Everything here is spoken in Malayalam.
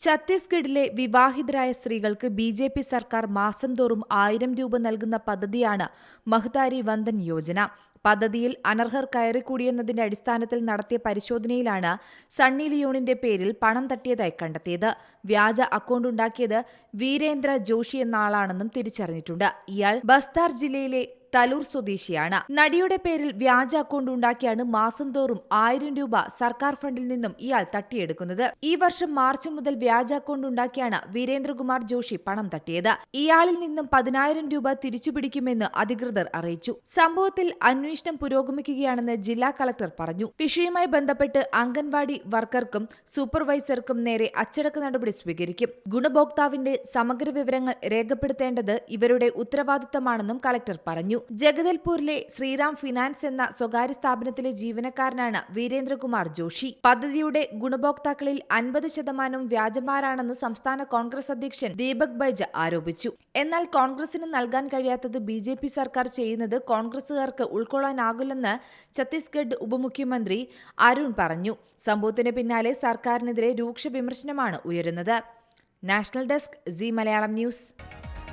ഛത്തീസ്ഗഡിലെ വിവാഹിതരായ സ്ത്രീകൾക്ക് ബി ജെ പി സർക്കാർ മാസം തോറും ആയിരം രൂപ നൽകുന്ന പദ്ധതിയാണ് മഹ്താരി വന്ദൻ യോജന. പദ്ധതിയിൽ അനർഹർ കയറിക്കൂടിയെന്നതിന്റെ അടിസ്ഥാനത്തിൽ നടത്തിയ പരിശോധനയിലാണ് സണ്ണി ലിയോണിന്റെ പേരിൽ പണം തട്ടിയതായി കണ്ടെത്തിയത്. വ്യാജ അക്കൗണ്ട് ഉണ്ടാക്കിയത് വീരേന്ദ്ര ജോഷി എന്ന ആളാണെന്നും തിരിച്ചറിഞ്ഞിട്ടുണ്ട്. ഇയാൾ ബസ്താർ ജില്ലയിലെ തലൂർ സ്വദേശിയാണ്. നടിയുടെ പേരിൽ വ്യാജ അക്കൗണ്ട് ഉണ്ടാക്കിയാണ് മാസം തോറും ആയിരം രൂപ സർക്കാർ ഫണ്ടിൽ നിന്നും ഇയാൾ തട്ടിയെടുക്കുന്നത്. ഈ വർഷം മാർച്ച് മുതൽ വ്യാജ അക്കൗണ്ട് ഉണ്ടാക്കിയാണ് വീരേന്ദ്രകുമാർ ജോഷി പണം തട്ടിയത്. ഇയാളിൽ നിന്നും പതിനായിരം രൂപ തിരിച്ചുപിടിക്കുമെന്ന് അധികൃതർ അറിയിച്ചു. സംഭവത്തിൽ അന്വേഷണം പുരോഗമിക്കുകയാണെന്ന് ജില്ലാ കളക്ടർ പറഞ്ഞു. വിഷയവുമായി ബന്ധപ്പെട്ട് അംഗൻവാടി വർക്കർക്കും സൂപ്പർവൈസർക്കും നേരെ അച്ചടക്ക നടപടി സ്വീകരിക്കും. ഗുണഭോക്താവിന്റെ സമഗ്ര വിവരങ്ങൾ രേഖപ്പെടുത്തേണ്ടത് ഇവരുടെ ഉത്തരവാദിത്തമാണെന്നും കളക്ടർ പറഞ്ഞു. ജഗദൽപൂരിലെ ശ്രീറാം ഫിനാൻസ് എന്ന സ്വകാര്യ സ്ഥാപനത്തിലെ ജീവനക്കാരനാണ് വീരേന്ദ്രകുമാർ ജോഷി. പദ്ധതിയുടെ ഗുണഭോക്താക്കളിൽ അൻപത് ശതമാനം വ്യാജന്മാരാണെന്ന് സംസ്ഥാന കോൺഗ്രസ് അധ്യക്ഷൻ ദീപക് ബൈജ ആരോപിച്ചു. എന്നാൽ കോൺഗ്രസിന് നൽകാൻ കഴിയാത്തത് ബി ജെ പി സർക്കാർ ചെയ്യുന്നത് കോൺഗ്രസുകാർക്ക് ഉൾക്കൊള്ളാനാകില്ലെന്ന് ഛത്തീസ്ഗഡ് ഉപമുഖ്യമന്ത്രി അരുൺ പറഞ്ഞു. സംഭവത്തിന് പിന്നാലെ സർക്കാരിനെതിരെ രൂക്ഷ വിമർശനമാണ് ഉയരുന്നത്. National desk C Malayalam news.